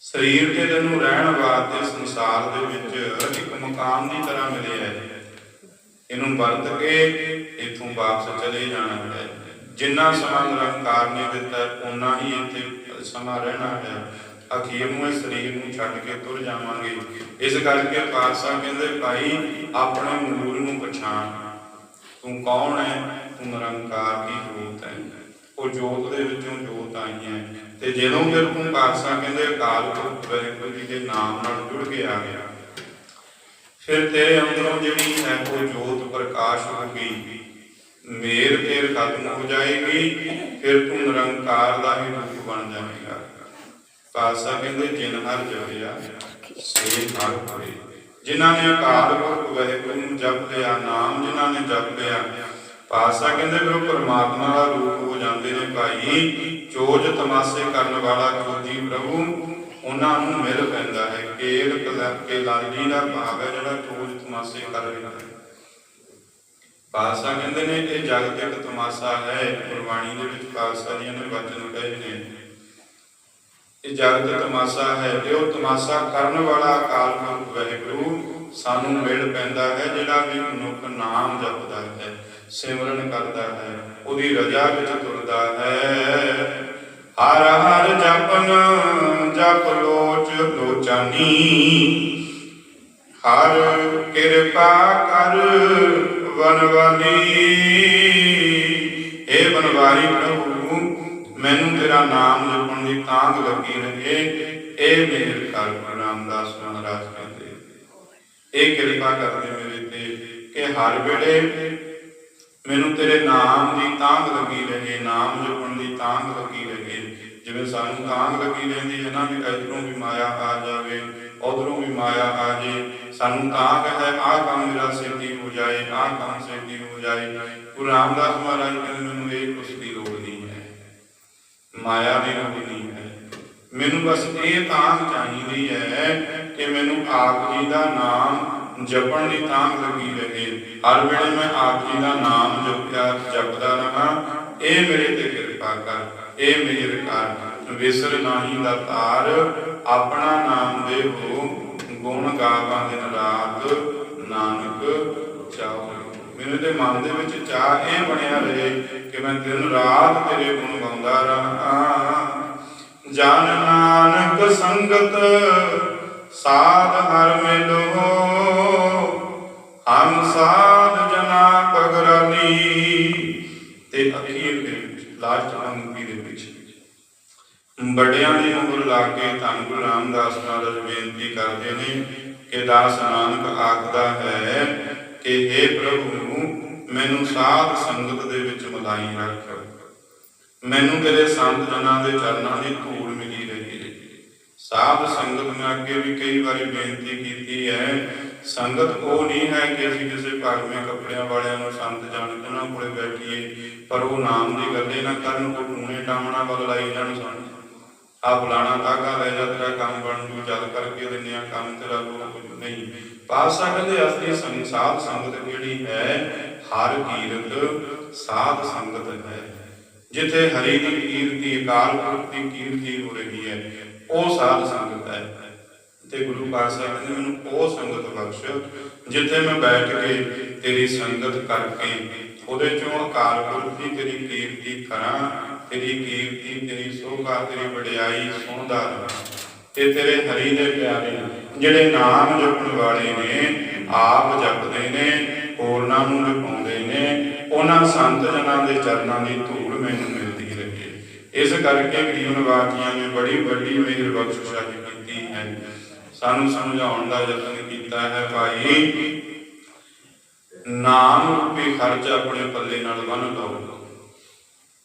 ਸਰੀਰ ਤੇ ਤੈਨੂੰ ਰਹਿਣ ਵਾਸਤੇ ਸੰਸਾਰ ਦੇ ਵਿੱਚ ਇੱਕ ਮਕਾਨ ਦੀ ਤਰ੍ਹਾਂ ਮਿਲਿਆ ਹੈ। ਇਹਨੂੰ ਵਰਤ ਕੇ ਇਥੋਂ ਵਾਪਸ ਚਲੇ ਜਾਣਾ ਹੈ। ਜਿੰਨਾ ਸਮਾਂ ਨਿਰੰਕਾਰ ਨੇ ਦਿੱਤਾ ਉਨਾ ਹੀ ਇੱਥੇ ਸਮਾਂ ਰਹਿਣਾ ਹੈ। ਅਖੀਰ ਨੂੰ ਇਹ ਸਰੀਰ ਨੂੰ ਛੱਡ ਕੇ ਤੁਰ ਜਾਵਾਂਗੇ। ਇਸ ਕਰਕੇ ਪਾਤਸ਼ਾਹ ਕਹਿੰਦੇ, ਭਾਈ, ਆਪਣੇ ਮੂਲ ਨੂੰ ਪਛਾਣ। ਤੂੰ ਕੌਣ ਹੈ? ਤੂੰ ਨਿਰੰਕਾਰ ਦੀ ਜੋਤ ਹੈ। ਉਹ ਜੋਤ ਦੇ ਵਿੱਚੋਂ ਜੋਤ ਆਈ ਹੈ। ਤੇ ਜਦੋਂ ਫਿਰ ਤੂੰ ਪਾਤਸ਼ਾਹ ਕਹਿੰਦੇ, ਅਕਾਲ ਪੁਰਖ ਜੀ ਦੇ ਨਾਮ ਨਾਲ ਜੁੜ ਕੇ ਆ ਗਿਆ। ਫਿਰ ਤੇਰੇ ਅੰਦਰੋਂ ਜਿਹੜੀ ਹੈ ਉਹ ਜੋਤ ਪ੍ਰਕਾਸ਼ ਹੋ ਮੇਰ ਤੇਰ ਖਤਮ ਹੋ ਜਾਏਗੀ, ਫਿਰ ਤੂੰ ਨਿਰੰਕਾਰ ਦਾ ਹੀ ਰੂਪ ਬਣ ਜਾਵੇਗਾ। ਪਾਤਸ਼ਾਹ ਕਹਿੰਦੇ, ਜਿਨ ਹਰ ਜਪਿਆ, ਸੇ ਹਰ ਹੋਏ। ਜਿਨ੍ਹਾਂ ਨੇ ਅਕਾਲ ਪੁਰਖ ਵਾਹਿਗੁਰੂ ਨੂੰ ਜਪ ਲਿਆ, ਨਾਮ ਜਿਨ੍ਹਾਂ ਨੇ ਜਪ ਲਿਆ ਪਾਤਸ਼ਾਹ ਕਹਿੰਦੇ, ਫਿਰ ਉਹ ਪਰਮਾਤਮਾ ਦਾ ਰੂਪ ਹੋ ਜਾਂਦੇ ਨੇ ਭਾਈ। ਚੋਜ ਤਮਾਸ਼ੇ ਕਰਨ ਵਾਲਾ ਜੋਤੀ ਪ੍ਰਭੂ। ਉਹਨਾਂ ਨੂੰ ਮਿਲ ਪੈਂਦਾ ਹੈ। ਕੇਲ ਕਲਰ ਲਾਲੀ ਦਾ ਭਾਵ ਹੈ ਜਿਹੜਾ ਚੋਜ ਤਮਾਸ਼ੇ ਕਰ ਰਿਹਾ ਹੈ। ਪਾਤਸ਼ਾਹ ਕਹਿੰਦੇ ਨੇ ਇਹ ਜਗਤ ਇੱਕ ਤਮਾਸ਼ਾ ਹੈ। ਗੁਰਬਾਣੀ ਦੇ ਵਿੱਚ ਪਾਤਸ਼ਾਹ ਜੀ ਨੇ ਵਚਨ ਕਹੇ ਨੇ। ਇਹ ਜਗਤ ਤਮਾਸ਼ਾ ਹੈ ਤੇ ਉਹ ਤਮਾਸ਼ਾ ਕਰਨ ਵਾਲਾ ਅਕਾਲ ਪੁਰਖ ਵਾਹਿਗੁਰੂ ਸਾਨੂੰ ਮਿਲ ਪੈਂਦਾ ਹੈ, ਜਿਹੜਾ ਵੀ ਮਨੁੱਖ ਨਾਮ ਜਪਦਾ ਹੈ, ਸਿਮਰਨ ਕਰਦਾ ਹੈ, ਉਹਦੀ ਰਜਾ ਵਿੱਚ ਤੁਰਦਾ ਹੈ। ਹਰ ਹਰ ਜਪਨ ਜਪ ਲੋਚ ਲੋਚਾਨੀ ਹਰ ਕਿਰਪਾ ਕਰ ਵਨਵਾਲੀ ਏ ਵਨਵਾਰੀ ਪ੍ਰਭੂ, ਮੈਨੂੰ ਤੇਰਾ ਨਾਮ ਜਪਣ ਦੀ ਤਾਂਗ ਲੱਗੀ ਰਹੇ। ਇਹ ਮੇਰ ਕਰ ਰਾਮਦਾਸ ਮਹਾਰਾਜ ਕਹਿੰਦੇ। ਇਹ ਕਿਰਪਾ ਕਰਦੇ ਮੇਰੇ ਤੇ ਕਿ ਹਰ ਵੇਲੇ ਮੈਨੂੰ ਤੇਰੇ ਨਾਮ ਦੀ ਤਾਂਗ ਲੱਗੀ ਰਹੇ, ਨਾਮ ਜਪਣ ਦੀ ਤਾਂਗ ਲੱਗੀ ਰਹੇ। ਜਿਵੇਂ ਸਾਨੂੰ ਤਾਂਗ ਲੱਗੀ ਰਹਿੰਦੀ ਹੈ ਨਾ ਵੀ ਇਧਰੋਂ ਵੀ ਮਾਇਆ ਆ ਜਾਵੇ ਉਧਰੋਂ ਵੀ ਮਾਇਆ ਆ ਜੇ, ਸਾਨੂੰ ਤਾਂਗ ਹੈ ਆਹ ਕੰਮ ਮੇਰਾ ਸਿੱਧੀ ਹੋ ਜਾਏ, ਆਹ ਕੰਮ ਸਿੱਧੀ ਹੋ ਜਾਏ। ਗੁਰੂ ਰਾਮਦਾਸ ਮਹਾਰਾਜ ਕਹਿੰਦੇ, ਮੈਨੂੰ ਇਹ ਕੁਛ ਦੀ ਲੋੜ ਨਹੀਂ ਹੈ। ਮਾਇਆ ਦੀ ਲੋੜ ਨਹੀਂ ਹੈ। ਮੈਨੂੰ ਬਸ ਇਹ ਤਾਂਗ ਚਾਹੀਦੀ ਹੈ ਕਿ ਮੈਨੂੰ ਆਪ ਜੀ ਦਾ ਨਾਮ ਜਪਣ ਦੀ ਤਾਂਗ ਲੱਗੀ ਰਹੇ। ਹਰ ਵੇਲੇ ਮੈਂ ਆਪ ਜੀ ਦਾ ਨਾਮ ਜਪਿਆ, ਜਪਦਾ ਰਹਾ। ਇਹ ਮੇਰੇ ਤੇ ਕਿਰਪਾ ਕਰ। ਇਹ ਮੇਰ ਕਰ ਵਿਸਰ ਨਾਹੀ ਦਾ ਤਾਰ ਆਪਣਾ ਨਾਮ ਦੇ ਹੋ, ਗੁਣ ਗਾਵਾਂ ਦਿਨ ਰਾਤ ਨਾਨਕ ਚਾਹੋ ਮੇਰੇ ਦੇ ਮਨ ਦੇ ਵਿੱਚ ਚਾਹ ਇਹ ਬਣਿਆ ਰਹੇ ਕਿ ਮੈਂ ਦਿਨ ਰਾਤ ਤੇਰੇ ਗੁਣ ਗਾਉਂਦਾ ਰਹਾ। ਜਨ ਨਾਨਕ ਸੰਗਤ, ਸਾਧ ਹਰ ਮਿਲੋ, ਹਮ ਸਾਧ ਜਨਾ ਪਗਰਾਲੀ। ਤੇ ਅਖੀਰ ਦੇ ਲਾਸਟ ਅੰਗੀ ਬੜਿਆਂ ਦੀ ਉਮਰ ਲਾ ਕੇ ਧੰਨ ਗੁਰੂ ਰਾਮਦਾਸ ਮਹਾਰਾਜ ਬੇਨਤੀ ਕਰਦੇ ਨੇ ਕਿ ਦਾਸ ਨਾਨਕ ਆਖਦਾ ਹੈ ਕਿ हे ਪ੍ਰਭੂ, ਮੈਨੂੰ ਸਾਧ ਸੰਗਤ ਦੇ ਵਿੱਚ ਮਲਾਈ ਰੱਖ। ਮੈਨੂੰ ਤੇਰੇ ਸੰਤ ਜਨਾਂ ਦੇ ਚਰਨਾਂ ਦੀ ਧੂੜ ਮਿਲੀ ਰਹੀ ਹੈ। ਸਾਧ ਸੰਗਤ ਮੈਂ ਅੱਗੇ ਵੀ ਕਈ ਵਾਰੀ ਬੇਨਤੀ ਕੀਤੀ ਹੈ, ਸੰਗਤ ਉਹ ਨਹੀਂ ਹੈ ਕਿ ਅਸੀਂ ਕਿਸੇ ਭਾਗਵੇਂ ਕੱਪੜਿਆਂ ਵਾਲਿਆਂ ਨੂੰ ਸੰਤ ਜਾਣ ਕੇ ਉਹਨਾਂ ਕੋਲੇ ਬੈਠੀਏ, ਪਰ ਉਹ ਨਾਮ ਦੀ ਗੱਲੇ ਨਾ ਕਰਨ ਉਹ ਟੂਣੇ ਟਾਮਣਾ ਵੱਲ ਲਾਈ ਜਾਣ ਸਾਨੂੰ ਆ ਫਲਾਣਾ ਕਾਗਾ ਲੈ ਜਾ ਤੇਰਾ ਕੰਮ ਬਣ ਜੂ ਚੱਲ ਕਰਕੇ ਦਿੰਨੇ ਆ ਕੰਮ ਤੇਰਾ ਲੋਕ ਨਹੀਂ। ਪਾਤਸ਼ਾਹ ਕਹਿੰਦੇ ਅਸਲੀ ਸੰਗ ਸੰਗਤ ਜਿਹੜੀ ਹੈ, ਹਰ ਕੀਰਤ ਸਾਧ ਸੰਗਤ ਹੈ। ਜਿੱਥੇ ਹਰੀ ਦੀ ਕੀਰਤੀ, ਅਕਾਲ ਪੁਰਖ ਦੀ ਕੀਰਤੀ ਹੋ ਰਹੀ ਹੈ, ਉਹ ਸਾਧ ਸੰਗਤ ਹੈ। ਤੇ ਗੁਰੂ ਪਾਤਸ਼ਾਹ ਕਹਿੰਦੇ, ਮੈਨੂੰ ਉਹ ਸੰਗਤ ਬਖਸ਼, ਜਿੱਥੇ ਮੈਂ ਬੈਠ ਕੇ ਤੇਰੀ ਸੰਗਤ ਕਰਕੇ ਉਹਦੇ ਚੋਂ ਅਕਾਲ ਪੁਰਖ ਦੀ ਤੇਰੀ ਕੀਰਤੀ ਕਰਾਂ ਤੇਰੀ ਕੀਰਤੀ, ਤੇਰੀ ਸੋਭਾ, ਤੇਰੀ ਵਡਿਆਈ ਸੁਣਦਾ ਰਹਾਂ। ਤੇ ਤੇਰੇ ਹਰੀ ਦੇ ਪਿਆਰੇ ਜਿਹੜੇ ਨਾਮ ਜਪਣ ਵਾਲੇ ਨੇ, ਆਪ ਜਪਦੇ ਨੇ, ਹੋਰਨਾਂ ਨੂੰ ਜਪਾਉਂਦੇ ਨੇ, ਉਹਨਾਂ ਸੰਤ ਜਨਾਂ ਦੇ ਚਰਨਾਂ ਦੀ ਧੂੜ ਮੈਨੂੰ ਮਿਲਦੀ ਰਹੇ। ਇਸ ਕਰਕੇ ਗਰੀਬ ਨਿਵਾਸੀਆਂ ਨੇ ਬੜੀ ਵੱਡੀ ਮਿਹਰ ਬਖਸ਼ਿਸ਼ ਕੀਤੀ ਹੈ। ਸਾਨੂੰ ਸਮਝਾਉਣ ਦਾ ਯਤਨ ਕੀਤਾ ਹੈ, ਭਾਈ, ਨਾਮ ਰੂਪੀ ਖਰਚ ਆਪਣੇ ਪੱਲੇ ਨਾਲ ਬੰਨ ਲਓ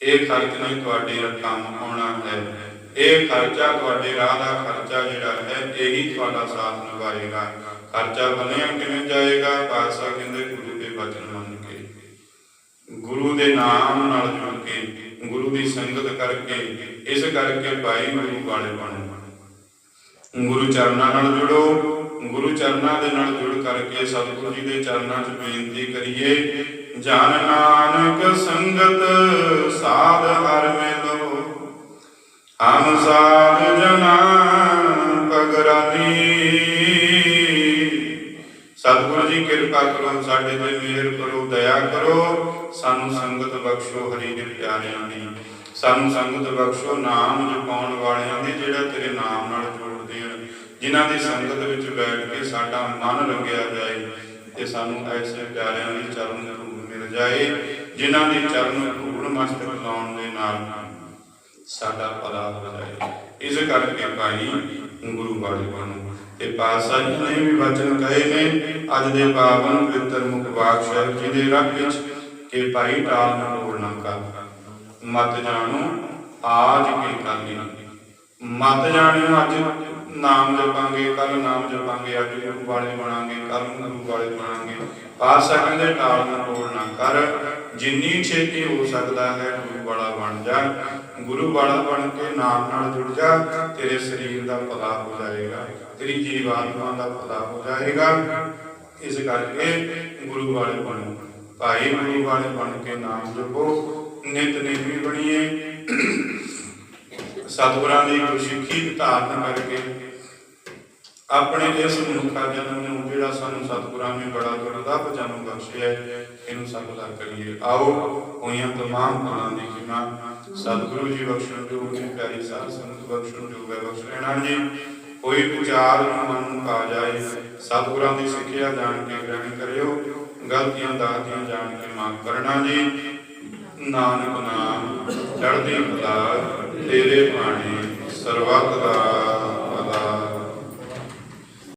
ਇਹ ਖਰਚ ਨਹੀਂ ਤੁਹਾਡੇ ਕੰਮ ਆਉਣਾ ਹੈ। ਇਹ ਖਰਚਾ ਤੁਹਾਡੇ ਰਾਹ ਦਾ ਖਰਚਾ ਜਿਹੜਾ ਹੈ, ਇਹੀ ਤੁਹਾਡਾ ਸਾਥ ਨਿਭਾਏਗਾ। ਖਰਚਾ ਬਣਿਆ ਕਿਵੇਂ ਜਾਏਗਾ? ਪਾਸਾ ਕਹਿੰਦੇ, ਗੁਰੂ ਦੇ ਬਚਨ ਮੰਨ ਕੇ। ਗੁਰੂ ਦੇ ਨਾਮ ਨਾਲ ਜੁੜ ਕੇ, ਗੁਰੂ ਦੀ ਸੰਗਤ ਕਰਕੇ, ਇਸ ਕਰਕੇ ਭਾਈ ਗੁਰੂ ਵਾਲੇ ਬਣੋ। ਗੁਰੂ ਚਰਨਾਂ ਨਾਲ ਜੁੜੋ। ਗੁਰੂ ਚਰਨਾਂ ਦੇ ਨਾਲ ਜੁੜ ਕਰਕੇ ਸਤਿਗੁਰੂ ਜੀ ਦੇ ਚਰਨਾਂ 'ਚ ਬੇਨਤੀ ਕਰੀਏ ਜਨ ਨਾਨਕ ਸੰਗਤ ਸਾਧ ਹਰ ਮਿਲੋ ਹਮ ਸਾਧ ਜਨਾ ਪਗਰਾਨੀ ਸਤਿਗੁਰੂ ਜੀ, ਕਿਰਪਾ ਕਰੋ ਸਾਡੇ ਤੇ, ਮਿਹਰ ਕਰੋ, ਦਇਆ ਕਰੋ। ਸਾਨੂੰ ਸੰਗਤ ਬਖਸ਼ੋ ਹਰੀ ਦੇ ਪਿਆਰਿਆਂ ਦੀ। ਸਾਨੂੰ ਸੰਗਤ ਬਖਸ਼ੋ ਨਾਮ ਜਪਾਉਣ ਵਾਲਿਆਂ ਦੀ, ਜਿਹੜਾ ਤੇਰੇ ਨਾਮ ਨਾਲ ਜੋੜਦੇ ਹਨ। ਜਿਨ੍ਹਾਂ ਦੀ ਸੰਗਤ ਵਿੱਚ ਬੈਠ ਕੇ ਸਾਡਾ ਮਨ ਰੰਗਿਆ ਜਾਏ ਤੇ ਸਾਨੂੰ ਐਸੇ ਪਿਆਰਿਆਂ ਦੀ ਚਰਨ ਧੂੜ ਜਿਨ੍ਹਾਂ ਦੀ ਚਰਨ ਧੂੜ ਮਸਤਕ ਲਾਉਣ ਦੇ ਨਾਲ ਸਾਡਾ ਭਲਾ ਹੋ ਜਾਏ। ਇਸ ਕਰਕੇ ਭਾਈ, ਗੁਰੂ ਵਾਲੇ ਬਣੋ ਤੇ ਪਾਤਸ਼ਾਹ ਜੀ ਨੇ ਵੀ ਵਚਨ ਕਹੇ ਨੇ, ਅੱਜ ਦੇ ਪਾਵਨ ਪਵਿੱਤਰ ਮੁਖ ਬਾਗ ਸਾਹਿਬ ਜੀ ਦੇ ਰੱਬ ਵਿੱਚ ਕਿ ਭਾਈ ਟਾਲ ਨਾ ਰੋਣਾ ਕਰ। ਮਤ ਜਾਣੋ, ਆਜ ਕੀ ਕਰਨੀ ਮਤ ਜਾਣਿਓ ਅੱਜ, ਨਾਮ ਜਪਾਂਗੇ ਕੱਲ ਨਾਮ ਜਪਾਂਗੇ, ਅੱਜ ਗੁਰੂ ਵਾਲੇ ਬਣਾਂਗੇ ਕੱਲ ਗੁਰੂ ਵਾਲੇ ਬਣਾਂਗੇ। ਪਾਤਸ਼ਾਹ ਕਹਿੰਦੇ ਟਾਲ ਨਾ ਰੋਣਾ ਕਰ। ਜਿੰਨੀ ਛੇਤੀ ਹੋ ਸਕਦਾ ਹੈ ਗੁਰੂ ਵਾਲਾ ਬਣ ਜਾ। ਗੁਰੂ ਵਾਲਾ ਬਣ ਕੇ ਨਾਮ ਨਾਲ ਜੁੜ ਜਾ। ਤੇਰੇ ਸਰੀਰ ਦਾ ਭਲਾ ਹੋ ਜਾਏਗਾ। ਤੇਰੀ ਜੀਵਾਤਮਾ ਦਾ ਭਲਾ ਹੋ ਜਾਏਗਾ। ਇਸ ਕਰਕੇ ਗੁਰੂ ਵਾਲੇ ਬਣੋ। ਭਾਈ ਗੁਰੂ ਵਾਲੇ ਬਣ ਕੇ ਨਾਮ ਜਪੋ। ਨਿਤ ਨੇਮੀ ਬਣੀਏ। ਸਤਿਗੁਰਾਂ ਦੀ ਗੁਰਸਿੱਖੀ ਧਾਰਨ ਕਰਕੇ ਆਪਣੇ ਇਸ ਮਨੁੱਖਾ ਜਨਮ ਨੂੰ ਜਿਹੜਾ ਸਾਨੂੰ ਸਤਿਗੁਰਾਂ ਨੇ ਬੜਾ ਦੁਰਲੱਭ ਜਨਮ ਬਖਸ਼ਿਆ ਹੈ, ਇਹਨੂੰ ਸਫਲਾ ਕਰੀਏ। ਆਓ ਹੋਈਆਂ ਤਮਾਮ ਗੁਣਾਂ ਦੀ ਖਿਮਾ ਸਤਿਗੁਰੂ ਜੀ ਬਖਸ਼ਣ ਜੋ ਨੇ ਪਿਆਰੀ ਸਾਧ ਸੰਗਤ ਬਖਸ਼ਣ ਜੋ ਹੈ ਬਖਸ਼ ਜੀ ਕੋਈ ਵਿਚਾਰ ਮਨ ਨੂੰ ਆ ਜਾਏ ਸਤਿਗੁਰਾਂ ਦੀ ਸਿੱਖਿਆ ਜਾਣ ਕੇ ਗ੍ਰਹਿਣ ਕਰਿਓ ਗਲਤੀਆਂ ਦਾਤੀਆਂ ਜਾਣ ਕੇ ਮਾਫ ਕਰਨਾ ਜੀ। ਨਾਨਕ ਨਾਮ ਚੜ੍ਹਦੀ ਕਲਾ ਤੇਰੇ ਬਾਣੀ ਸਰਬੱਤ ਦਾ ਭਲਾ